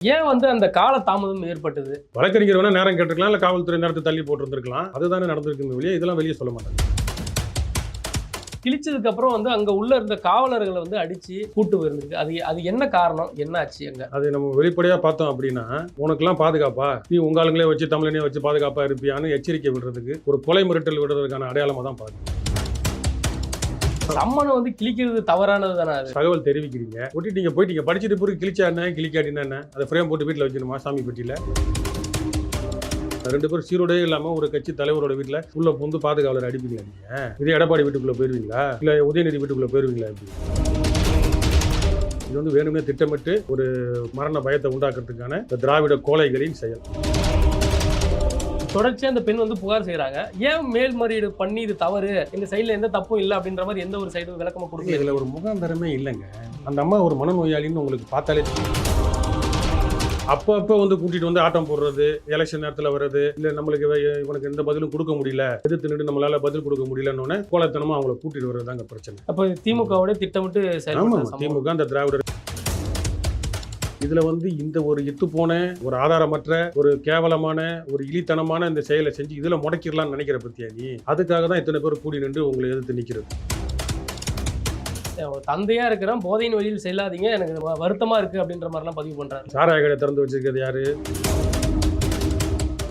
ஏன் வந்து அந்த கால தாமதம் ஏற்பட்டது? வழக்கறிஞர் வேணா நேரம் கேட்டிருக்கலாம் இல்ல காவல்துறை நேரத்தை தள்ளி போட்டிருந்திருக்கலாம். அதுதானே நடந்திருக்கு வெளியே இதெல்லாம் வெளியே சொல்ல மாட்டாங்க. கிழிச்சதுக்கு அப்புறம் வந்து அங்க உள்ள இருந்த காவலர்களை வந்து அடிச்சு கூட்டு போயிருந்திருக்கு. அது அது என்ன காரணம்? என்ன ஆச்சு அங்க? அது நம்ம வெளிப்படையா பார்த்தோம் அப்படின்னா உனக்கெல்லாம் பாதுகாப்பா? நீ உங்க ஆளுங்களே வச்சு தமிழனே வச்சு பாதுகாப்பா இருப்பியான்னு எச்சரிக்கை விடுறதுக்கு ஒரு கொலை மிரட்டல் விடுறதுக்கான அடையாளமா தான் பார்க்கணும். சம்மனை வந்து கிழிக்கிறது தவறானது தானே அது? தகவல் தெரிவிக்கிறீங்க. ஒட்டிட்டீங்க போயிட்டீங்க. படிச்சுட்டு பிறகு கிழிச்சா என்ன? கிழிக்காட்டினா என்ன? அதை ஃப்ரேம் போட்டு வீட்டில் வைக்கணுமா சாமி பெட்டியில? ரெண்டு பேரும் சீரோடே இல்லாம ஒரு கட்சி தலைவரோட வீட்டில் உள்ள புந்து பாதுகாவலர் அடிப்பீங்களா நீங்க? இதே எடப்பாடி வீட்டுக்குள்ள போயிருவீங்களா? இல்ல உதயநிதி வீட்டுக்குள்ள போயிருவீங்களா இது வந்து வேணுமே திட்டமிட்டு ஒரு மரண பயத்தை உண்டாக்குறதுக்கான இந்த திராவிட கோழைகளின் செயல். தொடர்ச்சியா அந்த பெண் வந்து புகார் செய்யறாங்க ஏன் மேல்முறையீடு பண்ணி இது தவறு? இந்த சைடுல எந்த தப்பும் இல்லை அப்படின்ற மாதிரி எந்த ஒரு சைடும் விளக்கமா கொடுக்கல? இதுல ஒரு முகாந்தரமே இல்லைங்க. அந்த அம்மா ஒரு மனநோயாளின்னு உங்களுக்கு பார்த்தாலே தெரியும். அப்பப்போ வந்து கூட்டிட்டு வந்து ஆட்டம் போடுறது எலெக்ஷன் நேரத்துல வர்றது இல்ல நம்மளுக்கு இவ- இவனுக்கு எந்த பதிலும் கொடுக்க முடியல எதிர்த்து நின்று நம்மளால பதில் கொடுக்க முடியலன்னு கோலத்தனமா அவங்கள கூட்டிட்டு வர்றதுதாங்க பிரச்சனை. அப்ப திமுகவோட திட்டமிட்டு. திமுக அந்த திராவிடர் இதுல வந்து இந்த ஒரு இத்து போன ஒரு ஆதாரமற்ற ஒரு கேவலமான ஒரு இழித்தனமான இந்த செயலை செஞ்சு இதுல முடக்கிடலாம்னு நினைக்கிற பத்தியா நீ? அதுக்காக தான் இத்தனை பேர் கூடி நின்று உங்களை எதிர்த்து நிக்கிறது. ஒரு தந்தையா இருக்கிறேன் போதையின் வழியில் செல்லாதீங்க எனக்கு வருத்தமா இருக்கு அப்படின்ற மாதிரிலாம் பதிவு பண்றாரு. சாராய கடை திறந்து வச்சிருக்கிறது யாரு?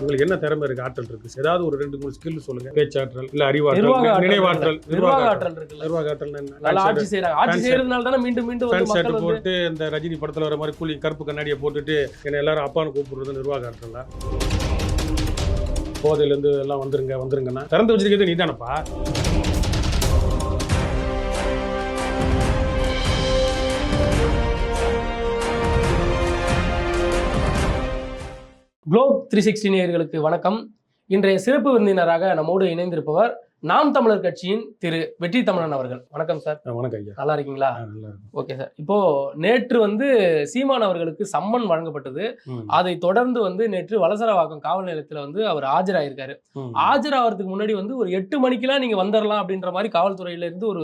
உங்களுக்கு என்ன திறமை இருக்கு? ஆற்றல் இருக்கு. ஏதாவது ஒரு ரெண்டு மூணு ஸ்கில் சொல்லுங்க. பேச்சாற்றல் இல்ல அறிவாற்றல் நினைவாற்றல். நிர்வாக ஆற்றல். இருக்குல்ல. நிர்வாக ஆற்றல் நல்லா ஆட்சி செய்யறாங்க ஆட்சி செய்யறதுனால தானே மீண்டும் மீண்டும் வந்து மக்கள் போட்டு இந்த ரஜினி படத்துல வர மாதிரி கூலி கருப்பு கண்ணாடியை போட்டுட்டு என்ன எல்லாரும் அப்பான்னு கூப்பிடுறது நிர்வாக ஆற்றலா போதையில இருந்து எல்லாம் வந்துருங்க வந்துருங்கன்னா. திறந்து வச்சிருக்கிறது நீ தானப்பா குளோப் த்ரீ சிக்ஸ்டி நேயர்களுக்கு வணக்கம். இன்றைய சிறப்பு விருந்தினராக நம்மோடு இணைந்திருப்பவர் நாம் தமிழர் கட்சியின் திரு வெற்றி தமிழன் அவர்கள். வணக்கம் சார். வணக்கம் ஐயா. நல்லா இருக்கீங்களா? Okay sir. இப்போ நேற்று வந்து சீமான் அவர்களுக்கு சம்மன் வழங்கப்பட்டது. அதை தொடர்ந்து வந்து நேற்று வலசரவாக்கம் காவல் நிலையத்துல வந்து அவர் ஆஜராயிருக்காரு. ஆஜராகிறதுக்கு முன்னாடி வந்து ஒரு எட்டு மணிக்கெல்லாம் நீங்க வந்துடலாம் அப்படின்ற மாதிரி காவல்துறையில இருந்து ஒரு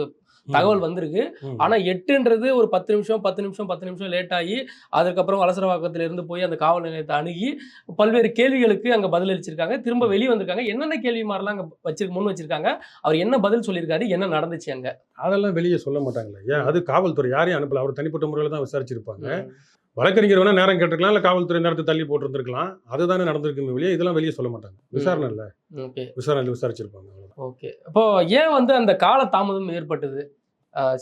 தகவல் வந்திருக்கு. ஆனா எட்டுன்றது ஒரு பத்து நிமிஷம் பத்து நிமிஷம் பத்து நிமிஷம் லேட் ஆகி அதுக்கப்புறம் வலசரவாக்கத்துல இருந்து போய் அந்த காவல் நிலையத்தை அணுகி பல்வேறு கேள்விகளுக்கு அங்க பதிலளிச்சிருக்காங்க. திரும்ப வெளியே வந்திருக்காங்க. என்னென்ன கேள்வி மாதிரிலாம் அங்க வச்சிரு முன் வச்சிருக்காங்க. அவர் என்ன பதில் சொல்லியிருக்காரு? என்ன நடந்துச்சு அங்க? அதெல்லாம் வெளியே சொல்ல மாட்டாங்களே. ஐயா அது காவல்துறை யாரையும் அனுப்பல. அவர் தனிப்பட்ட முறையில் தான் விசாரிச்சிருப்பாங்க. வழக்கறிஞர் வேணா நேரம் கேட்டிருக்கலாம் இல்ல காவல்துறை நேரத்தை தள்ளி போட்டிருந்திருக்கலாம். அதுதானே நடந்திருக்கு வெளியே இதெல்லாம் வெளியே சொல்ல மாட்டாங்க. விசாரணை இல்ல ஓகே. விசாரணை விசாரிச்சிருப்பாங்க. ஓகே. அப்போ ஏன் வந்து அந்த கால தாமதம் ஏற்பட்டது?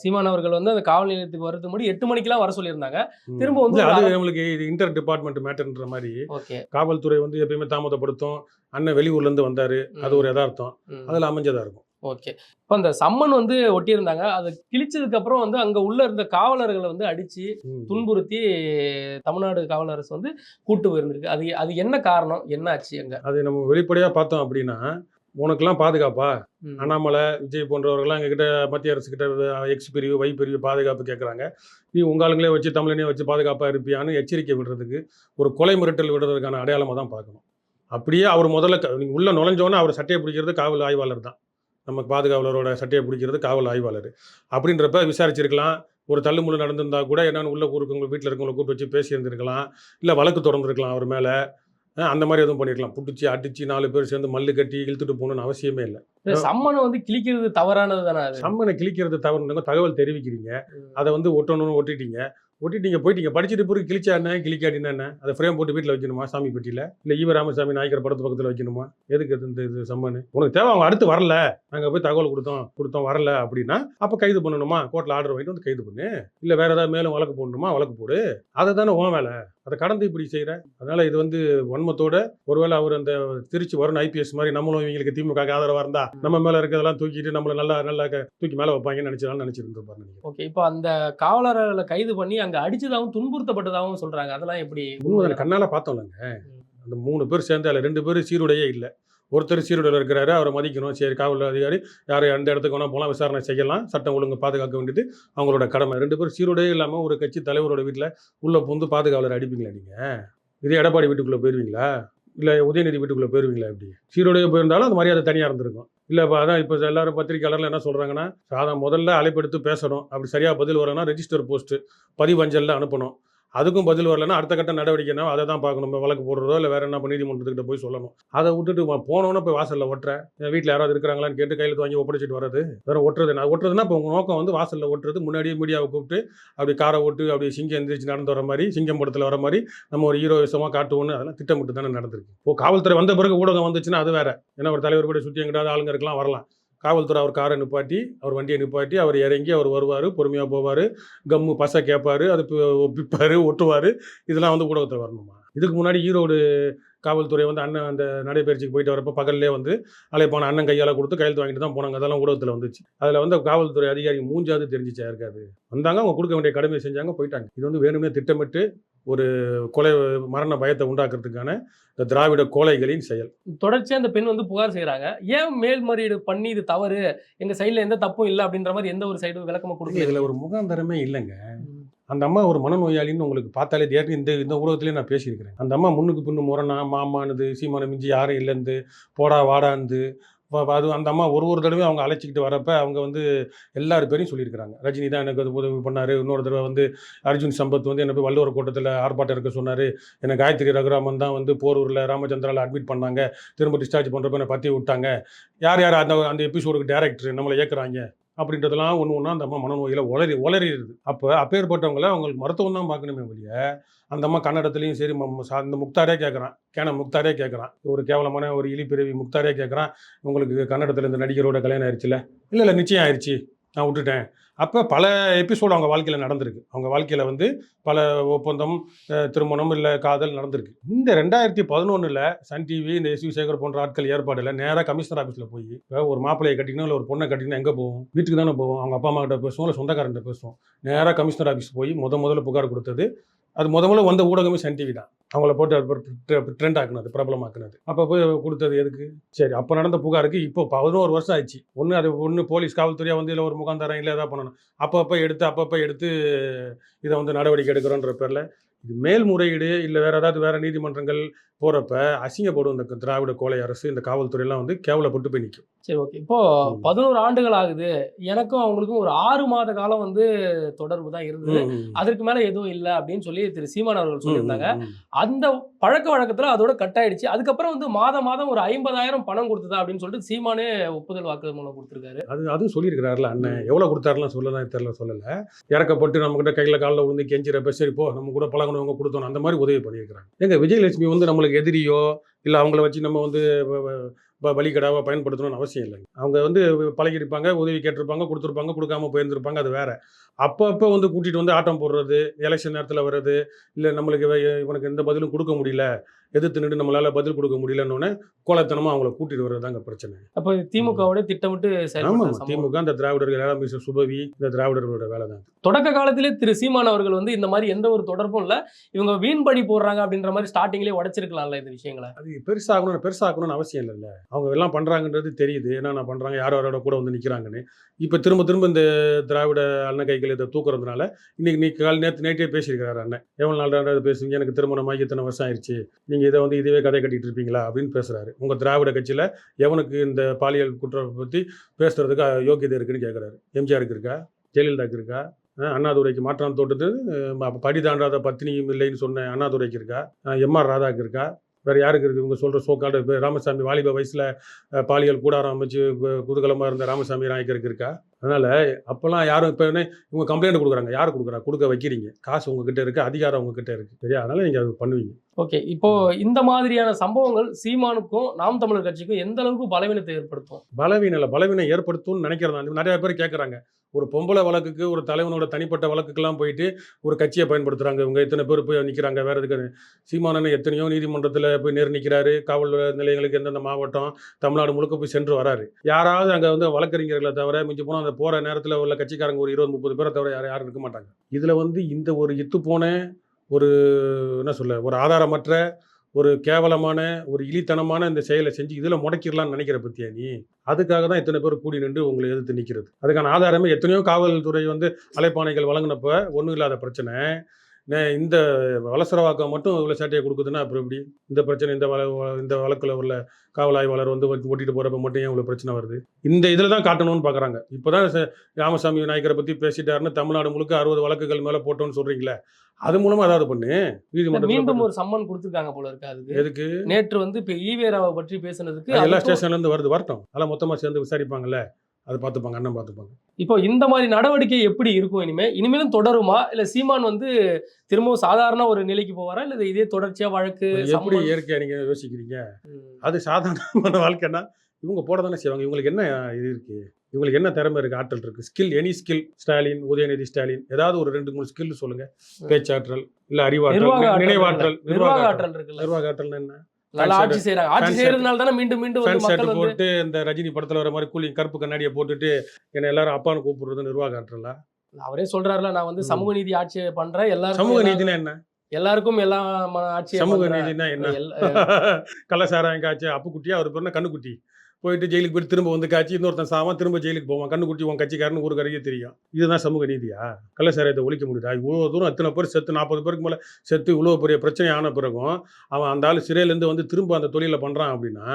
சீமான் அவர்கள் வந்து அந்த காவல் நிலையத்துக்கு வரதுக்கு முன்னாடி எட்டு மணிக்கெல்லாம் வர சொல்லியிருந்தாங்க. திரும்ப வந்து அது நம்மளுக்கு இது இன்டர் டிபார்ட்மெண்ட் மேட்டர்ன்ற மாதிரி காவல்துறை வந்து எப்பயுமே தாமதப்படுத்தும். அண்ணன் வெளியூர்ல இருந்து வந்தாரு. அது ஒரு யதார்த்தம். அதுல அமைஞ்சதா இருக்கும். ஓகே. இப்போ அந்த சம்மன் வந்து ஒட்டியிருந்தாங்க. அதை கிழிச்சதுக்கு அப்புறம் வந்து அங்க உள்ள இருந்த காவலர்களை வந்து அடிச்சு ம். துன்புறுத்தி தமிழ்நாடு காவல் அரசு வந்து கூட்டு போயிருந்திருக்கு. அது அது என்ன காரணம்? என்ன ஆச்சு அங்க? அது நம்ம வெளிப்படையா பார்த்தோம் அப்படின்னா உனக்கெல்லாம் பாதுகாப்பா. அண்ணாமலை விஜய் போன்றவர்கள்லாம் எங்ககிட்ட மத்திய அரசு கிட்ட எக்ஸ் பிரிவு வை பிரிவு பாதுகாப்பு கேட்குறாங்க நீ உங்க ஆளுங்களே வச்சு தமிழனே வச்சு பாதுகாப்பா இருப்பியான்னு எச்சரிக்கை விடுறதுக்கு ஒரு கொலை மிரட்டல் விடுறதுக்கான அடையாளமா தான் பார்க்கணும். அப்படியே அவர் முதல்ல க- நீங்க உள்ள நுழைஞ்சோன்னே அவர் சட்டையை பிடிக்கிறது காவல் ஆய்வாளர் தான். நம்ம பாதுகாவலரோட சட்டையை பிடிக்கிறது காவல் ஆய்வாளர். அப்படின்றப்ப விசாரிச்சிருக்கலாம். ஒரு தள்ளுமுள்ளு நடந்திருந்தா கூட என்னன்னு உள்ள இருக்கவங்க வீட்டில் இருக்கவங்களை கூப்பிட்டு வச்சு பேசி இருந்திருக்கலாம் இல்லை வழக்கு தொடர்ந்துருக்கலாம் அவர் மேலே. அந்த மாதிரி எதுவும் பண்ணிருக்கலாம். புடிச்சு அடிச்சு நாலு பேர் சேர்ந்து மல்லு கட்டி இழுத்துட்டு போகணும்னு அவசியமே இல்லை. சம்மனை வந்து கிழிக்கிறது தவறானது தானே சம்மனை கிழிக்கிறது தவறுங்க தகவல் தெரிவிக்கிறீங்க. அதை வந்து ஒட்டணும்னு ஒட்டிட்டீங்க. ஒட்டிட்டீங்க போயிட்டீங்க. படிச்சுட்டு பிறகு கிழிச்சா என்ன? கிழிக்காட்டினா என்ன அதை ஃப்ரேம் போட்டு வீட்டில் வைக்கணுமா? சாமி பெட்டியில்? இல்லை ஈவ ராமசாமி நாயக்கர் படத்து பக்கத்தில் வைக்கணுமா? எதுக்கு இந்த இது சம்மனு? உனக்கு தேவை அவங்க அடுத்து வரல. நாங்கள் போய் தகவல் கொடுத்தோம் கொடுத்தோம் வரல அப்படின்னா அப்போ கைது பண்ணணுமா? கோர்ட்டில் ஆர்டர் வாங்கிட்டு வந்து கைது பண்ணு. இல்லை வேறு ஏதாவது மேலும் வழக்கு போடணுமா? வழக்கு போடு. அதை தானே உன் வேலை. அதை கடந்து இப்படி செய்கிற அதனால இது வந்து வன்மத்தோட ஒருவேளை அவர் அந்த திருச்சி வரும் ஐபிஎஸ் மாதிரி நம்மளும் இவங்களுக்கு திமுக ஆதரவாக இருந்தா நம்ம மேலே இருக்கிறதெல்லாம் தூக்கிட்டு நம்மளை நல்லா நல்லா தூக்கி மேலே வைப்பாங்கன்னு நினச்சிடலாம் நினச்சிருந்துருப்பாரு ஓகே இப்போ அந்த காவலர்களை கைது பண்ணி அங்க அடிச்சதாகவும் துன்புறுத்தப்பட்டதாகவும் சொல்றாங்க. அதெல்லாம் எப்படி உண்மைதானே கண்ணால பார்த்தோம்லங்க. அந்த மூணு பேர் சேர்ந்து அதில் ரெண்டு பேர் சீருடையே இல்லை. ஒருத்தர் சீருடையில் இருக்கிறாரு அவரை மதிக்கணும். சரி காவல் அதிகாரி யார் எந்த இடத்துக்கு வேணால் போகலாம் விசாரணை செய்யலாம் சட்டம் ஒழுங்கு பாதுகாக்க வேண்டியது அவங்களோட கடமை. ரெண்டு பேரும் சீருடையே இல்லாமல் ஒரு கட்சி தலைவரோட வீட்டில் உள்ளே புந்து பாதுகாவலர் அடிப்பீங்களா நீங்கள் இதே எடப்பாடி வீட்டுக்குள்ளே போயிடுவீங்களா இல்லை உதயநிதி வீட்டுக்குள்ளே போயிருவீங்களா இப்படி? சீருடையே போயிருந்தாலும் அந்த மரியாதை தனியாக இருந்திருக்கும். இல்லை இப்போ அதான் இப்போ எல்லாரும் பத்திரிகையாளர்கள் என்ன சொல்கிறாங்கன்னா சாதா முதல்ல அழைப்பெடுத்து பேசணும். அப்படி சரியாக பதில் வரணும்னா ரெஜிஸ்டர் போஸ்ட்டு பதிவு அஞ்சலில் அனுப்பணும். அதுக்கும் பதில் வரலன்னா அடுத்த கட்ட நடவடிக்கைனா அதை தான் பார்க்கணும். நம்ம வழக்கு போடுறதோ இல்லை வேற என்ன நீதிமன்றத்துக்கிட்ட போய் சொல்லணும். அதை விட்டுட்டு வா- போனோன்னே போய் வாசலில் ஒட்டுற. வீட்டில் யாராவது இருக்கிறாங்களான்னு கேட்டு கையில் வாங்கி ஒப்படைச்சிட்டு வர்றது? வேற ஒட்டுறது நான் ஒட்டுறதுன்னா இப்போ உங்கள் நோக்கம் வந்து வாசலில் ஒட்டுறது. முன்னாடியே மீடியாவை கூப்பிட்டு அப்படி காரை ஓட்டு அப்படி சிங்கம் எந்திரிச்சு நடந்து வர மாதிரி சிங்கம் படத்தில் வர மாதிரி நம்ம ஒரு ஹீரோயிசமாக காட்டுவோன்னு அதெல்லாம் திட்டமிட்டு தானே நடந்திருக்கு. இப்போ காவல்துறை வந்த பிறகு ஊடகம் வந்துச்சுன்னா அது வேற. ஏன்னா ஒரு தலைவர் கூட சுற்றி எங்கிட்டாவது ஆளுங்க இருக்கலாம் வரலாம். காவல்துறை அவர் காரை நிப்பாட்டி அவர் வண்டியை நிப்பாட்டி அவர் இறங்கி அவர் வருவார் பொறுமையாக போவார் கம்மு பசை கேட்பார் அது பி- ஒட்டுவார் இதெல்லாம் வந்து ஊடகத்தில் வரணுமா? இதுக்கு முன்னாடி ஈரோடு காவல்துறை வந்து அண்ணன் அந்த நடைபயிற்சிக்கு போயிட்டு வரப்போ பகல்லே வந்து அலைப்பான அண்ணன் கையால் கொடுத்து கையெழுத்து வாங்கிட்டு தான் போனாங்க. அதெல்லாம் ஊடகத்தில் வந்துச்சு. அதில் வந்து காவல்துறை அதிகாரி மூஞ்சாது தெரிஞ்சிச்சா இருக்காது வந்தாங்க அவங்க கொடுக்க வேண்டிய கடமையை செஞ்சாங்க போயிட்டாங்க. இது வந்து வேணும்னே திட்டமிட்டு ஒரு கொலை மரண பயத்தை உண்டாக்குறதுக்கான இந்த திராவிட கோழைகளின் செயல். தொடர்ச்சியா அந்த பெண் வந்து புகார் செய்யறாங்க ஏன் மேல்முறையீடு பண்ணி இது தவறு? எங்க சைடுல எந்த தப்பும் இல்லை அப்படின்ற மாதிரி எந்த ஒரு சைடும் விளக்கமா கொடுக்கல இதில் ஒரு முகாந்தரமே இல்லைங்க. அந்த அம்மா ஒரு மனநோயாளின்னு உங்களுக்கு பார்த்தாலே ஏற்கனவே இந்த இந்த ஊடகத்திலே நான் பேசியிருக்கிறேன். அந்த அம்மா முன்னுக்கு பின்னு முரணா மாமானது சீமான மிஞ்சி யாரும் இல்லைந்து போடா வாடாந்து அது அந்த அம்மா ஒரு ஒரு தடவை அவங்க அழைச்சிக்கிட்டு வரப்ப அவங்க வந்து எல்லார் பேரையும் சொல்லியிருக்கிறாங்க. ரஜினி தான் எனக்கு அது உதவி பண்ணார். இன்னொரு தடவை வந்து அர்ஜுன் சம்பத் வந்து என்ன போய் வள்ளுவர் கோட்டத்தில் ஆர்ப்பாட்டம் இருக்க சொன்னார். என்னை காயத்ரி ரகுராமன் தான் வந்து போரூரில் ராமச்சந்திராவில் அட்மிட் பண்ணாங்க. திரும்ப டிஸ்சார்ஜ் பண்ணுறப்ப என்னை பற்றி விட்டாங்க. யார் யார் அந்த அந்த எபிசோடுக்கு டேரக்டர் நம்மளை இயக்குறாங்க அப்படின்றதெல்லாம் ஒன்று ஒன்றா அந்த அம்மா மனநோயில் உளறி உளறிடுது. அப்போ அப்பேற்பட்டவங்கள அவங்களுக்கு மருத்துவம் தான் பார்க்கணுமே ஒழிய அந்த அம்மா கன்னடத்துலையும் சரி ம- சா- அந்த முக்தாரே கேட்குறான் கேன முக்தாரே கேட்குறான் ஒரு கேவலமான ஒரு இழிப்பிறவி முக்தாரே கேட்குறான் உங்களுக்கு கன்னடத்தில் இந்த நடிகரோட கல்யாணம் ஆயிடுச்சுல இல்லை இல்லை நிச்சயம் ஆயிடுச்சு நான் விட்டுட்டேன். அப்போ பல எபிசோடு அவங்க வாழ்க்கையில் நடந்திருக்கு. அவங்க வாழ்க்கையில் வந்து பல ஒப்பந்தம் திருமணம் இல்லை காதல் நடந்திருக்கு. இந்த ரெண்டாயிரத்தி பதினொன்றில் சன் டிவி இந்த எஸ் வி சேகர் போன்ற ஆட்கள் ஏற்பாடில் நேராக கமிஷனர் ஆஃபீஸில் போய் இப்போ ஒரு மாப்பிள்ளையை கட்டிக்கணும் இல்லை ஒரு பொண்ணை கட்டிக்கணும் எங்கே போவோம்? வீட்டுக்கு தானே போவோம். அவங்க அப்பா அம்மா கிட்ட பேசுவோம் இல்லை சொந்தக்காரன்ட்ட பேசுவோம். நேராக கமிஷனர் ஆஃபீஸ் போய் முத முதல்ல புகார் கொடுத்தது. அது முத முதல்ல வந்த ஊடகமே சன் டிவி தான். அவங்கள போட்டு ட்ரெண்ட் ஆக்குனது பிரபலமாக்குனது. அப்போ போய் கொடுத்தது எதுக்கு? சரி அப்போ நடந்த புகாருக்கு இப்போ பதினோரு வருஷம் ஆயிடுச்சு. ஒன்று அது ஒன்று போலீஸ் காவல்துறையாக வந்து இல்லை ஒரு முகாந்தாரம் இல்லை எதாவது பண்ணணும். அப்பப்போ எடுத்து அப்பப்போ எடுத்து இதை வந்து நடவடிக்கை எடுக்கிறோன்ற பேரில் இது மேல்முறையீடு இல்லை வேறு ஏதாவது வேறு நீதிமன்றங்கள் போகிறப்ப அசிங்கப்படும் இந்த திராவிட கோலை அரசு இந்த காவல்துறையெல்லாம் வந்து கேவலப்பட்டு போய் நிற்கும் சரி ஓகே. இப்போ ம். பதினோரு ஆண்டுகள் ஆகுது. எனக்கும் அவங்களுக்கும் ஒரு ஆறு மாத காலம் வந்து தொடர்பு தான் இருந்தது. அதற்கு மேல எதுவும் இல்லை அப்படின்னு சொல்லி திரு. சீமான் அவர்கள் சொல்லியிருந்தாங்க. அந்த பழக்க வழக்கத்துல அதோட கட் ஆயிடுச்சு அதுக்கப்புறம் வந்து மாதம் மாதம் ஒரு ஐம்பதாயிரம் பணம் கொடுத்ததா அப்படின்னு சொல்லிட்டு சீமானே ஒப்புதல் வாக்குமூலம் கொடுத்திருக்காரு. அது அதுவும் சொல்லியிருக்கிறாருல அண்ணன் எவ்வளோ கொடுத்தாருலாம் சொல்லலாம் தெரியல சொல்லலை. இறக்கப்பட்டு நம்மக்கிட்ட கையில் காலில் விழுந்து கெஞ்சிறப்ப சரி போ நம்ம கூட பழகணவங்க கொடுத்தோம் அந்த மாதிரி உதவி பண்ணியிருக்கிறாங்க. எங்க விஜயலட்சுமி வந்து நம்மளுக்கு எதிரியோ இல்லை அவங்கள வச்சு நம்ம வந்து வ- பயன்படுத்தணும்னு அவசியம் இல்லைங்க. அவங்க வந்து பழகிருப்பாங்க உதவி கேட்டிருப்பாங்க கொடுத்துருப்பாங்க கொடுக்காம போயிருந்திருப்பாங்க அது வேற. அப்பப்போ வந்து கூட்டிகிட்டு வந்து ஆட்டம் போடுறது எலெக்ஷன் நேரத்தில் வர்றது இல்லை நம்மளுக்கு இவனுக்கு எந்த பதிலும் கொடுக்க முடியல எதிர்த்து நின்று நம்மளால பதில் கொடுக்க முடியலன்னு கோலத்தனமாக அவங்கள கூட்டிட்டு வர்றது தாங்க பிரச்சனை. அப்போ திமுகவோட திட்டமிட்டு சம்பவம். திமுக இந்த திராவிடர்கள் ஏழாம் சுபவி இந்த திராவிடர்களோட வேலை தான் தொடக்க காலத்திலே திரு சீமான் அவர்கள் வந்து இந்த மாதிரி எந்த ஒரு தொடர்பும் இல்ல. இவங்க வீண் படி போடுறாங்க அப்படின்ற மாதிரி ஸ்டார்டிங்லேயே உடைச்சிருக்கலாம்ல இந்த விஷயங்களை. அது பெருசாகணும் பெருசாகணும்னு அவசியம் இல்லைல்ல அவங்க எல்லாம் பண்ணுறாங்கன்றது தெரியுது. என்னென்ன பண்ணுறாங்க யார் யாரோட கூட வந்து நிற்கிறாங்கன்னு இப்போ திரும்ப திரும்ப இந்த திராவிட அண்ணன் கைகள் இதை தூக்குறதுனால இன்னைக்கு நீ கால் நேற்று நேற்றே பேசியிருக்கிறாரு அண்ணன். எவ்வளோ நாள் பேசுவீங்க எனக்கு திருமணமாகி இத்தனை வருஷம் ஆயிடுச்சு? நீங்கள் இதை வந்து இதுவே கதை கட்டிட்டு இருப்பீங்களா அப்படின்னு பேசுகிறாரு உங்கள் திராவிட கட்சியில் எவனுக்கு இந்த பாலியல் குற்றம் பற்றி பேசுகிறதுக்கு யோக்கியதை இருக்குன்னு கேட்குறாரு எம்ஜிஆருக்கு இருக்கா? ஜெயலலிதாக்கு இருக்கா? அண்ணாதுரைக்கு மாற்றான் தோட்டத்து படி தாண்டாத பத்தினியும் இல்லைன்னு சொன்ன அண்ணாதுரைக்கு இருக்கா? எம்ஆர் ராதாக்கு இருக்கா? வேறு யாருக்கு இருக்குது இவங்க சொல்கிற சோக்காடு ராமசாமி வாலிப வயசில் பாலியல் கூடாரம் அமைச்சு கு- இருந்த ராமசாமி நாயக்கருக்கு இருக்கா? அதனால அப்பெல்லாம் யாரும் இப்ப என்ன இவங்க கம்ப்ளைண்ட் கொடுக்குறாங்க. யார் கொடுக்குறா? கொடுக்க வைக்கிறீங்க. காசு உங்ககிட்ட இருக்கு அதிகாரம் உங்ககிட்ட இருக்கு. சரியா? அதனால நீங்க அது பண்ணுவீங்க. ஓகே. இப்போ இந்த மாதிரியான சம்பவங்கள் சீமானுக்கும் நாம் தமிழர் கட்சிக்கும் எந்த அளவுக்கு பலவீனத்தை ஏற்படுத்தும்? பலவீனம் இல்லை. பலவீனம் ஏற்படுத்தும்னு நினைக்கிறதா? நிறைய பேர் கேட்குறாங்க ஒரு பொம்பளை வழக்குக்கு ஒரு தலைவனோட தனிப்பட்ட வழக்குக்கெல்லாம் போயிட்டு ஒரு கட்சியை பயன்படுத்துறாங்க. இவங்க எத்தனை பேர் போய் நிற்கிறாங்க வேற எதுக்கு? சீமானன் எத்தனையோ நீதிமன்றத்தில் போய் நேர் நிற்கிறாரு காவல் நிலையங்களுக்கு எந்தெந்த மாவட்டம் தமிழ்நாடு முழுக்க போய் சென்று வராரு. யாராவது அங்கே வந்து வழக்கறிஞர்களை தவிர மிஞ்சி போனால் அந்த போகிற நேரத்தில் உள்ள கட்சிக்காரங்க ஒரு இருபது முப்பது பேரை தவிர யாரும் யாரும் இருக்க மாட்டாங்க. இதில் வந்து இந்த ஒரு இத்து போன ஒரு என்ன சொல்ல ஒரு ஆதாரமற்ற ஒரு கேவலமான ஒரு இழித்தனமான இந்த செயலை செஞ்சு இதில் முடக்கிடலாம்னு நினைக்கிற பத்தியா நீ? அதுக்காக தான் இத்தனை பேர் கூடி நின்று உங்களை எதிர்த்து நிற்கிறது அதுக்கான ஆதாரமே எத்தனையோ காவல்துறை வந்து அலைப்பானைகள் வழங்கினப்ப ஒன்றும் இல்லாத பிரச்சனை. இந்த வலசரவாக்கம் மட்டும் இவ்வளோ சேட்டையை கொடுக்குதுன்னா அப்புறம் எப்படி? இந்த பிரச்சனை இந்த வழ- இந்த வழக்கில் உள்ள காவல் ஆய்வாளர் வந்து ஓட்டி- ஓட்டிட்டு போகிறப்ப மட்டும் ஏன் இவ்வளோ பிரச்சனை வருது? இந்த இதில் தான் காட்டணும்னு பார்க்குறாங்க இப்போ தான் ராமசாமி நாயக்கரை பற்றி பேசிட்டாருன்னு தமிழ்நாடு முழுக்க அறுபது வழக்குகள் மேலே போட்டோன்னு சொல்கிறீங்களே அது மூலமாக ஏதாவது பண்ணு? மீண்டும் நீதிமன்றம் ஒரு சம்மன் கொடுத்திருக்காங்க போல இருக்கு அதுக்கு. எதுக்கு? நேற்று வந்து இப்ப ஈவேராவை பற்றி பேசுனதுக்கு எல்லா அதுக்கும் ஸ்டேஷன்லேருந்து வருது வரட்டும். அதெல்லாம் மொத்தமாக சேர்ந்து விசாரிப்பாங்கல்ல. அது பார்த்துப்பாங்க அண்ணன் பார்த்துப்பாங்க. இப்போ இந்த மாதிரி நடவடிக்கை எப்படி இருக்கும் இனிமே? இனிமேலும் தொடருமா? இல்ல சீமான் வந்து திரும்பவும் சாதாரண ஒரு நிலைக்கு போவாரா? இல்ல இதே தொடர்ச்சியா வழக்கு எப்படி சம்மன்? இயற்கையாக நீங்கள் யோசிக்கிறீங்க. அது சாதாரணமான வாழ்க்கைன்னா இவங்க போட தானே செய்வாங்க. இவங்களுக்கு என்ன இது இருக்கு? இவங்களுக்கு என்ன திறமை இருக்கு? ஆற்றல் இருக்கு. Skill any skill Stalin Udhayanidhi Stalin ஏதாவது ஒரு ரெண்டு மூணு ஸ்கில் சொல்லுங்க. பேச்சாற்றல் இல்ல அறிவாற்றல் நினைவாற்றல். நிர்வாக ஆற்றல். நிர்வாக ஆற்றல் என்ன? நல்லா ஆட்சி செய்யறாங்க ஆட்சி செய்யறதுனால தானே மீண்டும் மீண்டும் வந்து மக்கள் போட்டு இந்த ரஜினி படத்துல வர மாதிரி கூலி கருப்பு கண்ணாடியை போட்டுட்டு என்ன எல்லாரும் அப்பான்னு கூப்பிடுறது நிர்வாக ஆற்றலா அவரே சொல்றாருல நான் வந்து. சமூக நீதி ஆட்சி பண்றேன். எல்லாருக்கும் சமூக நீதினா என்ன? எல்லாருக்கும் எல்லா ஆட்சியை சமூக. நீதினா என்ன? கள்ளசாராயம் காய்ச்சி அப்பு குட்டியா அவர் பேர் என்ன? கண்ணுக்குட்டி. போயிட்டு ஜெயிலுக்கு போயிட்டு திரும்ப வந்து காய்ச்சி இன்னொருத்தன் சாவான் திரும்ப ஜெயிலுக்கு போவான். கண்ணுக்குட்டி உன் கட்சிக்காரன் ஊருக்கரையே தெரியும். இதுதான் சமூக நீதியா? கள்ளசாராயத்தை ஒழிக்க முடியுதா? இவ்வளோ தூரம் எத்தனை பேர் செத்து நாற்பது பேருக்கு மேலே செத்து இவ்வளோ பெரிய பிரச்சனை ஆன பிறகும் அவன் அந்த ஆள் சிறையிலேருந்து வந்து திரும்ப அந்த தொழிலை பண்ணுறான் அப்படின்னா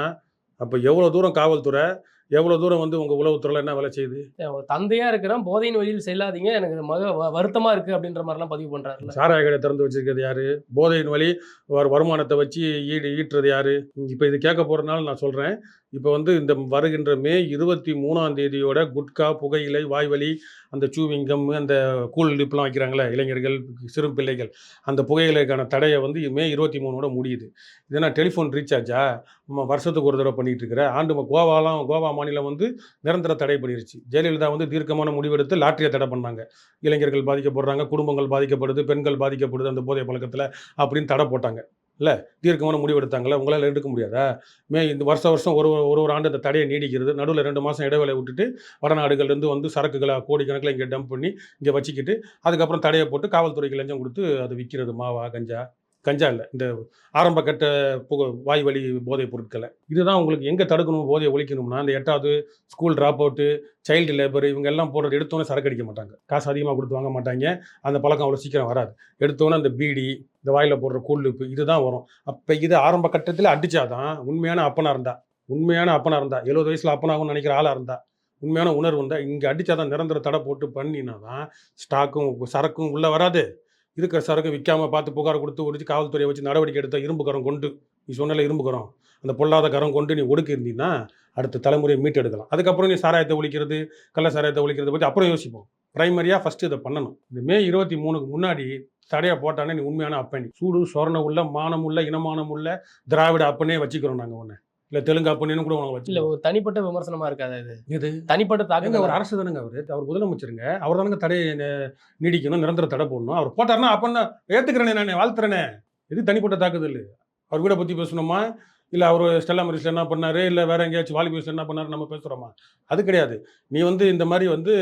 அப்போ எவ்வளோ தூரம் காவல்துறை எவ்வளோ தூரம் வந்து உங்கள் உளவுத்துறையில் என்ன வேலை செய்யுது? ஒரு தந்தையா இருக்கிறேன் போதையின் வழியில் செல்லாதீங்க எனக்கு மக வ- வருத்தமா இருக்கு அப்படின்ற மாதிரி எல்லாம் பதிவு பண்றாருல சாராய கடை திறந்து வச்சிருக்கிறது யாரு? போதையின் வழி வரு- வருமானத்தை வச்சு ஈடு ஈட்டுறது யாரு? இப்போ இது கேட்க போறதுனால நான் சொல்றேன். இப்போ வந்து இந்த வருகின்ற மே இருபத்தி மூணாம் தேதியோட குட்கா புகையிலை வாய்வழி அந்த சூவிங்கம் அந்த கூல் டிப்லாம் வைக்கிறாங்களே இளைஞர்கள் சிறு பிள்ளைகள் அந்த புகையிலைக்கான தடையை வந்து மே இருபத்தி மூணோட முடியுது. இதனால் டெலிஃபோன் ரீசார்ஜா நம்ம வருஷத்துக்கு ஒரு தடவை பண்ணிகிட்டு இருக்கிற ஆண்டு கோவாலாம் கோவா மாநிலம் வந்து நிரந்தர தடை பண்ணிருச்சு ஜெயலலிதா வந்து தீர்க்கமான முடிவெடுத்து லாட்டரியை தடை பண்ணாங்க. இளைஞர்கள் பாதிக்கப்படுறாங்க குடும்பங்கள் பாதிக்கப்படுது பெண்கள் பாதிக்கப்படுது அந்த போதை பழக்கத்தில் அப்படின்னு தடை போட்டாங்க. இல்லை தீர்க்கமான முடிவு எடுத்தாங்களே உங்களால் எடுக்க முடியாதா? மே இந்த வருஷம் வருஷம் ஒரு ஒரு ஒரு ஆண்டு அந்த தடையை நீடிக்கிறது. நடுவில் ரெண்டு மாதம் இடைவேளை விட்டுட்டு வடநாடுகள்லேருந்து வந்து சரக்குகளை கோடிக்கணக்கில் இங்கே டம்ப் பண்ணி இங்கே வச்சுக்கிட்டு அதுக்கப்புறம் தடையை போட்டு காவல்துறைக்கு லஞ்சம் கொடுத்து அது விற்கிறது மாவா கஞ்சா? கஞ்சா இல்லை இந்த ஆரம்ப கட்ட புக வாய் வழி போதைப் பொருட்களை. இதுதான் உங்களுக்கு எங்கே தடுக்கணும் போதையை ஒழிக்கணும்னா அந்த எட்டாவது school drop out child labour இவங்க எல்லாம் போடுறது எடுத்தோன்னே சரக்கு அடிக்க மாட்டாங்க. காசு அதிகமாக கொடுத்து வாங்க மாட்டாங்க அந்த பழக்கம் அவ்வளோ சீக்கிரம் வராது. எடுத்தோன்னே அந்த பீடி இந்த வாயில் போடுற கூழ்லுப்பு இதுதான் வரும். அப்போ இது ஆரம்ப கட்டத்தில் அடித்தாதான் உண்மையான அப்பனாக இருந்தா உண்மையான அப்பனாக இருந்தா எழுபது வயசில் அப்பனாகும்னு நினைக்கிற ஆளாக இருந்தா உண்மையான உணர்வு இருந்தால் இங்கே அடித்தாதான் நிரந்தர தடை போட்டு பண்ணினா தான் ஸ்டாக்கும் சரக்கும் உள்ளே வராது. இருக்கிற சரக்கு விற்காம பார்த்து புகார் கொடுத்து ஒடிச்சு காவல்துறையை வச்சு நடவடிக்கை எடுத்த இரும்பு கரம் கொண்டு. நீ சொன்னல இரும்பு கரம். அந்த பொல்லாத கரம் கொண்டு நீ ஒடுக்கி இருந்தீங்கன்னா அடுத்த தலைமுறையை மீட்டெடுக்கலாம். அதுக்கப்புறம் நீ சாராயத்தை ஒழிக்கிறது கள்ள சாராயத்தை ஒழிக்கிறத பற்றி அப்புறம் யோசிப்போம். ப்ரைமரியாக ஃபஸ்ட்டு இதை பண்ணணும். இந்த மே இருபத்தி மூணுக்கு முன்னாடி தடையை போட்டானே நீ உண்மையான அப்பனி. சூடு சொரண உள்ள மானம் உள்ள இனமானம் உள்ள திராவிட அப்பனே வச்சுக்கிறோம் நாங்கள் ஒன்று இல்லை தெலுங்கு அப்பனேன்னு கூட இல்ல வச்சு ஒரு தனிப்பட்ட விமர்சனமா இருக்காது இது? இது தனிப்பட்ட தாக்கம் அவர் அரசு தானுங்க அவர்? அவர் முதலமைச்சருங்க. அவர் தானுங்க தடையை ந- நீடிக்கணும் நிரந்தர தடை போடணும். அவர் போட்டாருன்னா அப்ப நான் ஏத்துக்கிறேனே நான் வாழ்த்துறேனே. இது தனிப்பட்ட தாக்குதல் அவர் வீட பத்தி பேசணுமா? இல்ல அவர் ஸ்டெல்லா மரிஸ்ல என்ன பண்ணாரு? இல்ல வேற எங்கேயாச்சும் வாலிபேஸ் என்ன பண்ணாரு? நம்ம பேசுறோமா? அது கிடையாது. நீ வந்து இந்த மாதிரி வந்து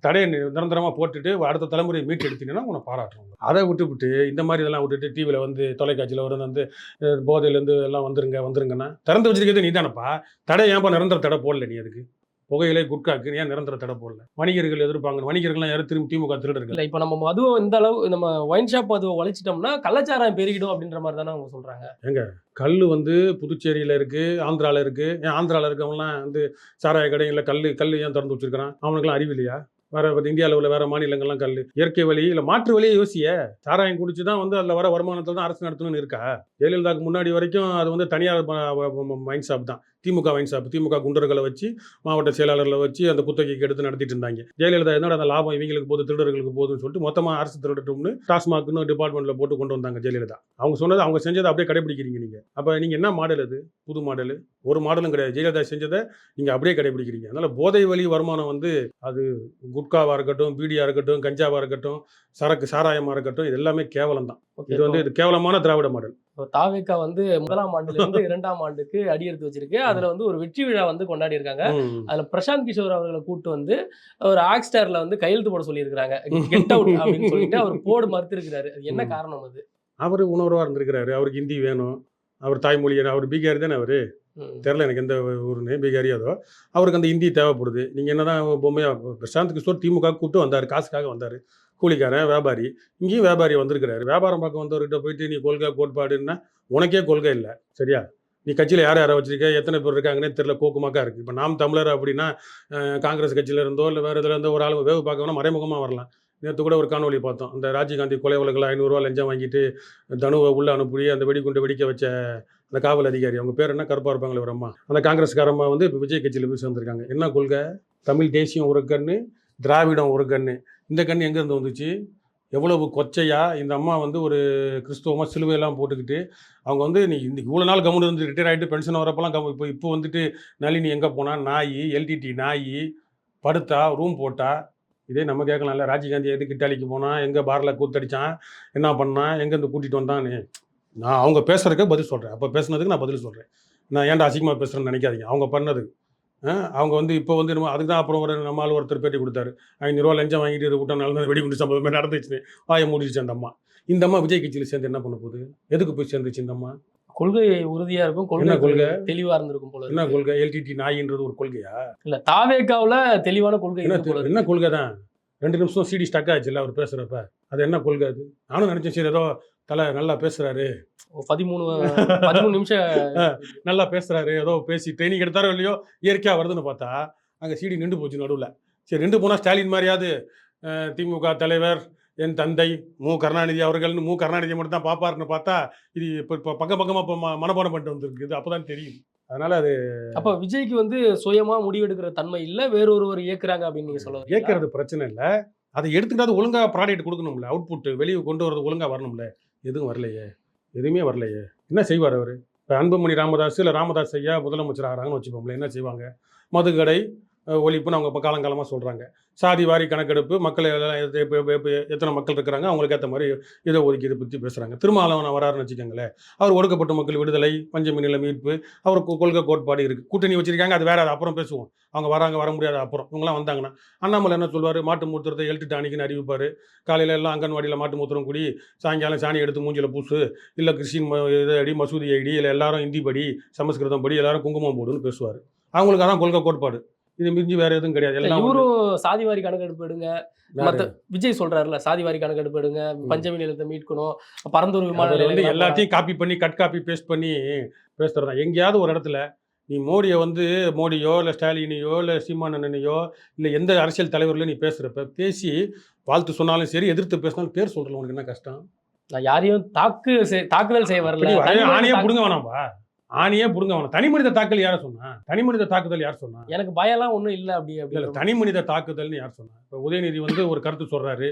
தடையை நி- நிரந்தரமா போட்டுட்டு அடுத்த தலைமுறையை மீட்டு எடுத்தீங்கன்னா உன்னை பாராட்டுறோம் அதை விட்டுவிட்டு இந்த மாதிரி இதெல்லாம் விட்டுட்டு டிவியில் வந்து தொலைக்காட்சியில் வரும் வந்து போதையிலேருந்து எல்லாம் வந்துருங்க வந்துருங்கன்னா திறந்து வச்சிருக்கிறது நீ தானப்பா தடை ஏன்பா நிரந்தர தடை போடல நீ அதுக்கு? புகையிலை குட்காக்கு ஏன் நிரந்தர தடை போடல? வணிகர்கள் எதிர்ப்பாங்க வணிகர்கள்லாம் யாரும் திரும்பி திமுக திருடர்கள். இல்ல இப்ப நம்ம மதுவை இந்த அளவு நம்ம ஒயின் ஷாப் மதுவை ஒழிச்சிட்டோம்னா கள்ளச்சாராயம் பெருகிடும் அப்படின்ற மாதிரி தானே அவங்க சொல்றாங்க. கல் வந்து புதுச்சேரியில் இருக்கு ஆந்திரால இருக்கு. ஏன் ஆந்திரால இருக்கவங்கலாம் வந்து சாராய கடைகளில் கல் கல் ஏன் திறந்து வச்சிருக்கிறான்? அவனுக்குலாம் அறிவு இல்லையா? வேற இந்தியாவில் உள்ள வேற மாநிலங்கள்லாம் கல் இயற்கை வழி இல்லை மாற்று வழியை யோசிய. சாராயம் குடிச்சு தான் வந்து அதில் வர வருமானத்தில் தான் அரசு நடத்தணும்னு இருக்கா? ஜெயலலிதாவுக்கு முன்னாடி வரைக்கும் அது வந்து தனியார் மைண்ட் ஷாப் தான். திமுக வைன் ஷாப் திமுக குண்டர்களை வச்சு மாவட்ட செயலாளர்களை வச்சு அந்த குத்தகைக்கு எடுத்து நடத்திட்டு இருந்தாங்க. ஜெயலலிதா என்னோட அந்த லாபம்? இவங்களுக்கு போதும் திருடர்களுக்கு போதும்னு சொல்லிட்டு மொத்தமாக அரசு திருடட்டும்னு டாஸ்மாக்னு டிபார்ட்மெண்ட்ல போட்டு கொண்டு வந்தாங்க ஜெயலலிதா. அவங்க சொன்னது அவங்க செஞ்சதை அப்படியே கடைபிடிக்கிறீங்க நீங்க. அப்போ நீங்க என்ன மாடல் அது? புது மாடல் ஒரு மாடலும் கிடையாது. ஜெயலலிதா செஞ்சதை நீங்க அப்படியே கடைபிடிக்கிறீங்க. அதனால போதை வழி வருமானம் வந்து அது குட்காவா இருக்கட்டும் பீடியா இருக்கட்டும் கஞ்சாவா இருக்கட்டும் சரக்கு சாராயமா இருக்கட்டும் இது எல்லாமே கேவலம் தான் இது வந்து இது கேவலமான திராவிட மாடல் தாவேக்கா வந்து முதலாம் ஆண்டுல இருந்து இரண்டாம் ஆண்டுக்கு அடியெடுத்து வச்சிருக்கு. அதுல வந்து ஒரு வெற்றி விழா வந்து கொண்டாடி இருக்காங்க அதுல பிரசாந்த் கிஷோர் அவர்களை கூட்டு வந்து ஒரு ஆக்ஸ்டார்ல வந்து கையெழுத்து போட சொல்லியிருக்காங்க கெட் அவுட் அப்படின்னு சொல்லிட்டு அவர் போடு மறுத்திருக்கிறாரு. அது என்ன. காரணம் அது? அவர் உணர்வா இருந்திருக்கிறாரு. அவருக்கு ஹிந்தி வேணும். அவர் தாய்மொழி அவர் பீகாரி தானே அவரு. தெரில எனக்கு எந்த ஊருன்னு பீகாரி அதோ அவருக்கு அந்த ஹிந்தி தேவைப்படுது. நீங்கள் என்னதான் பொம்மையா பிரசாந்த் கிஷோர் திமுக கூப்பிட்டு வந்தார் காசுக்காக வந்தார். கூலிக்காரன் வியாபாரி. இங்கேயும் வியாபாரி வந்திருக்கிறாரு. வியாபாரம் பார்க்க வந்தவர்கிட்ட போயிட்டு நீ கொள்கை கோட்பாடுன்னா உனக்கே கொள்கை இல்லை. சரியா? நீ கட்சியில் யார் யாரை வச்சிருக்க எத்தனை பேர் இருக்காங்கன்னே தெரில கோக்குமாக்கா இருக்குது இப்போ நாம் தமிழர் அப்படின்னா காங்கிரஸ் கட்சியில இருந்தோ இல்லை வேறு இதில் இருந்தோ ஒரு ஆள் வேவு பார்க்க மறைமுகமாக வரலாம். நேற்று கூட ஒரு காணொலி பார்த்தோம். அந்த ராஜீவ்காந்தி கொலை வழக்கில் ஐநூறுரூவா லஞ்சம் வாங்கிட்டு தனுவை உள்ளே அனுப்பி அந்த வெடிகுண்டு வெடிக்க வச்ச அந்த காவல் அதிகாரி அவங்க பேர் என்ன? கருப்பாக இருப்பாங்களே ஒரு அம்மா. அந்த காங்கிரஸ்காரம்மா வந்து இப்போ விஜய் கட்சியில் போய் சேர்ந்துருக்காங்க. என்ன கொள்கை? தமிழ் தேசியம் ஒரு கண்ணு திராவிடம் ஒரு கண்ணு. இந்த கண்ணு எங்கேருந்து வந்துச்சு? எவ்வளவு கொச்சையாக இந்த அம்மா வந்து ஒரு கிறிஸ்துவமாக சிலுவையெல்லாம் போட்டுக்கிட்டு அவங்க வந்து நீ இந்த இவ்வளோ நாள் கம்முன்னு இருந்து ரிட்டையர் ஆகிட்டு பென்ஷன் வரப்போலாம் கம் இப்போ இப்போ வந்துட்டு நளினி எங்கே போனால் நாய் எல்டிடி நாய் படுத்தா ரூம் போட்டா? இதே நம்ம கேட்கலாம்ல. ராஜீவ்காந்தி எதுக்கு இட்டாலிக்கு போனான் எங்கே பாரில் கூத்தடிச்சான்? என்ன பண்ணான்? எங்கேருந்து கூட்டிகிட்டு வந்தான்னு? நான் அவங்க பேசுறதுக்கு பதில் சொல்கிறேன் அப்போ பேசுனதுக்கு நான் பதில் சொல்கிறேன் நான் ஏன்டா அசிங்கமாக பேசுகிறேன்னு நினைக்காதீங்க. அவங்க பண்ணது. ஆ, அவங்க வந்து இப்போ வந்து நம்ம அதுக்கு தான் அப்புறம் ஒரு நம்ம ஆள் ஒருத்தர் பேட்டி கொடுத்தாரு. ஐநூறுரூவா லஞ்சம் வாங்கிட்டு இதை விட்டனால வெடிகுண்டு சம்பவம் நடந்துச்சு வாயை மூடிடுச்சு அந்த அம்மா. இந்த அம்மா விஜய் கட்சியில் சேர்ந்து என்ன பண்ண போகுது? எதுக்கு போய் சேர்ந்துச்சு இந்த அம்மா? கொள்கை உறுதியா இருக்கும். கொள்கை கொள்கை? தெளிவா இருந்திருக்கும் போல என்ன. கொள்கை? எல்டிடி நாயின்றது ஒரு கொள்கையா? இல்ல தாவேக்காவுல தெளிவான கொள்கை என்ன கொள்கை தான் ரெண்டு நிமிஷம் சிடி ஸ்டக் ஆச்சுல்ல அவர் பேசுறப்ப. அது என்ன கொள்கை அது? நானும் நினைச்சேன் சரி ஏதோ தலை நல்லா பேசுறாரு. பதிமூணு பதிமூணு நிமிஷம் நல்லா பேசுறாரு. ஏதோ பேசி ட்ரைனிங் எடுத்தாரோ இல்லையோ இயற்கையா வருதுன்னு பார்த்தா அங்க சிடி நின்று போச்சு நடுவில். சரி நின்று போனா ஸ்டாலின் மாதிரியாவது திமுக தலைவர் என் தந்தை மு. கருணாநிதி அவர்கள்னு மு. கருணாநிதி மட்டும் தான் பார்ப்பாருன்னு பார்த்தா இது இப்போ இப்போ பக்கம் பக்கமாக இப்போ மனப்பாடம் பண்ணிட்டு வந்திருக்கு இது அப்போ தான் தெரியும். அதனால அது அப்ப விஜய்க்கு வந்து சுயமா முடிவெடுக்கிற தன்மை இல்ல வேறொருவர் இயக்குறாங்க அப்படின்னு நீங்க சொல்ல? கேட்கறது பிரச்சனை இல்லை. அதை எடுத்துக்கிட்டாது ஒழுங்கா ப்ராடக்ட் கொடுக்கணும்ல அவுட்புட் வெளியே கொண்டு வரது ஒழுங்கா வரணும்ல. எதுவும் வரலையே? எதுவுமே வரலையே? என்ன செய்வார் அவர்? இப்போ அன்புமணி ராமதாஸ் இல்லை ராமதாஸ் ஐயா முதலமைச்சர் ஆகிறாங்கன்னு வச்சுப்போம்ல என்ன செய்வாங்க? மதுக்கடை ஒழிப்புன்னு அவங்க இப்போ காலங்காலமாக சொல்கிறாங்க சாதி வாரி கணக்கெடுப்பு மக்கள் எல்லாம் எத்தனை மக்கள் இருக்கிறாங்க அவங்களுக்கு ஏற்ற மாதிரி இதை ஒதுக்கீடு பற்றி பேசுகிறாங்க திருமாவளவன் வராருன்னு வச்சுக்கோங்களேன். அவர் ஒடுக்கப்பட்ட மக்கள் விடுதலை பஞ்சமி நில மீட்பு அவர் கொ- கொள்கை கோட்பாடு இருக்குது கூட்டணி வச்சிருக்காங்க அது வேறு அது அப்புறம் பேசுவோம். அவங்க வராங்க வர முடியாத அப்புறம். இவங்களாம் வந்தாங்கன்னா அண்ணாமலை என்ன சொல்வார்? மாட்டு மூத்திரத்தை எழுத்து டானிக்குன்னு அறிவிப்பார். காலையில் எல்லாம் அங்கன்வாடியில் மாட்டு மூத்திரம் கூடி சாயங்காலம் சாணி எடுத்து மூஞ்சில் பூசு இல்லை கிறிஸ்டின் இது அடி மசூதி ஐடி இல்லை எல்லாரும் ஹிந்தி படி சமஸ்கிருதம் படி எல்லாரும் குங்குமம் போடுன்னு பேசுவார். அவங்களுக்கு அதான் கொள்கை கோட்பாடு. இது மிஞ்சி வேற எதுவும் கிடையாது. எல்லாம் இவரும் சாதிவாரி கணக்கெடுப்பு எடுங்க. மத்த விஜய் சொல்றாருல சாதிவாரி கணக்கெடுப்பு எடுங்க. பஞ்சமி நிலத்தை மீட்கணும். பரந்தூர் விமான வந்து எல்லாத்தையும் காப்பி பண்ணி கட் காப்பி பேஸ்ட் பண்ணி பேசுறது? எங்கேயாவது ஒரு இடத்துல நீ மோடியை வந்து மோடியோ இல்லை ஸ்டாலினையோ இல்லை சீமானனையோ இல்லை எந்த அரசியல் தலைவர்களையும் நீ பேசுகிறப்ப பேசி வாழ்த்து சொன்னாலும் சரி எதிர்த்து பேசினாலும் பேர் சொல்கிறல உனக்கு என்ன கஷ்டம்? நான் யாரையும் தாக்கு தாக்குதல் செய்ய வரல. ஆணியே புடுங்க வேணாம்பா. ஆணியே புடுங்க வேணாம் தனி மனித தாக்கல் யார சொன்னா? தனி மனித தாக்குதல் யார் சொன்னா? எனக்கு பயம்லாம் ஒண்ணும் இல்ல அப்படி இல்ல தனி மனித தாக்குதல்னு யார் சொன்னா? இப்போ உதயநிதி வந்து ஒரு கருத்து சொல்றாரு.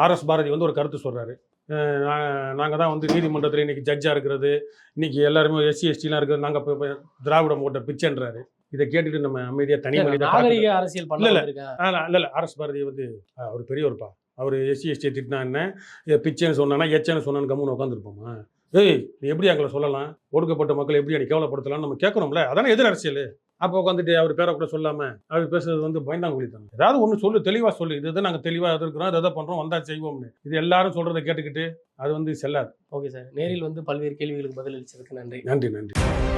ஆர்எஸ் பாரதி வந்து ஒரு கருத்து சொல்றாரு. அஹ் நா- நாங்க தான் வந்து நீதிமன்றத்தில் இன்னைக்கு ஜட்ஜா இருக்கிறது. இன்னைக்கு எல்லாருமே எஸ்சி எஸ்டிலாம் இருக்கிறது. நாங்க இப்போ திராவிடம் போட்ட பிச்சைன்றாரு. இதை கேட்டுட்டு நம்ம அமைதியா தனி மனித நாகரிக அரசியல் இல்ல, பண்ண இல்ல. இல்ல. ஆர்எஸ் பாரதி வந்து அவர் பெரியவர்ப்பா. அவர் எஸ்சி எஸ்டி திட்டினா என்ன? பிச்சைன்னு சொன்னானா எச்சன்னு சொன்னான்னு கம்முன்னு உட்காந்துருப்போமா ஏய் நீ எப்படி எங்களை சொல்லலாம்? ஒடுக்கப்பட்ட மக்களை எப்படி நீ கேவலப்படுத்தலாம் நம்ம கேட்கணும்ல? அதானே எதிர் அரசியல். அப்போ உட்காந்துட்டு அவர் பேரை கூட சொல்லாம அவர் பேசுறது வந்து பயந்தாங்குழி தானே ஏதாவது ஒன்று சொல்லு தெளிவாக சொல்லு. இதுதான் நாங்கள் தெளிவாக இருக்கிறோம் இதை பண்ணுறோம் வந்தா செய்வோம்னு. இது எல்லாரும் சொல்றதை கேட்டுக்கிட்டு அது வந்து செல்லாது. Okay sir. நேரில் வந்து பல்வேறு கேள்விகளுக்கு பதில் அளிச்சதுக்கு நன்றி. நன்றி நன்றி.